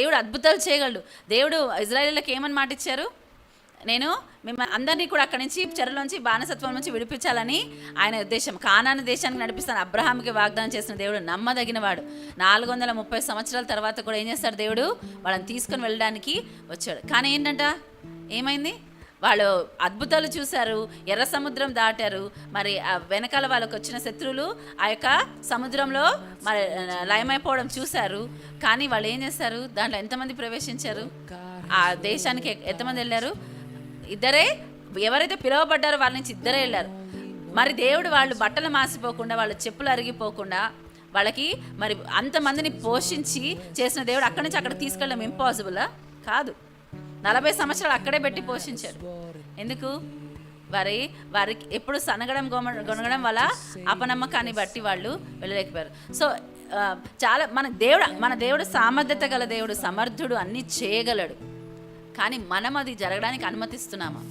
దేవుడు అద్భుతాలు చేయగలడు. దేవుడు ఇజ్రాయేళ్ళకి ఏమని మాట ఇచ్చారు? నేను మిమ్మల్ని అందరినీ కూడా అక్కడి నుంచి చెరలోంచి బానిసత్వం నుంచి విడిపించాలని ఆయన ఉద్దేశం. కానాని దేశానికి నడిపిస్తాను. అబ్రహాంకి వాగ్దానం చేసిన దేవుడు నమ్మదగినవాడు. నాలుగు వందల ముప్పై సంవత్సరాల తర్వాత కూడా ఏం చేస్తాడు దేవుడు? వాళ్ళని తీసుకొని వెళ్ళడానికి వచ్చాడు. కానీ ఏంటంట? ఏమైంది? వాళ్ళు అద్భుతాలు చూశారు ఎర్ర సముద్రం దాటారు. మరి ఆ వెనకాల వాళ్ళకు వచ్చిన శత్రువులు ఆ యొక్క సముద్రంలో మరి లయమైపోవడం చూశారు. కానీ వాళ్ళు ఏం చేశారు? దాంట్లో ఎంతమంది ప్రవేశించారు? ఆ దేశానికి ఎంతమంది వెళ్ళారు? ఇద్దరే ఎవరైతే పిలువబడ్డారో వాళ్ళ నుంచి ఇద్దరే వెళ్ళారు. మరి దేవుడు వాళ్ళు బట్టలు మాసిపోకుండా వాళ్ళ చెప్పులు అరిగిపోకుండా వాళ్ళకి మరి అంతమందిని పోషించి చేసిన దేవుడు అక్కడి నుంచి అక్కడ తీసుకెళ్ళడం ఇంపాసిబులా కాదు. నలభై సంవత్సరాలు అక్కడే పెట్టి పోషించారు. ఎందుకు? వారి వారికి ఎప్పుడు సనగడం గొమ గొనగడం వల్ల అపనమ్మకాన్ని బట్టి వాళ్ళు వెళ్ళలేకపోయారు. సో చాలా మన దేవుడు మన దేవుడు సామర్థ్యత గల దేవుడు సమర్థుడు అన్నీ చేయగలడు. కానీ మనం అది జరగడానికి అనుమతిస్తున్నామా?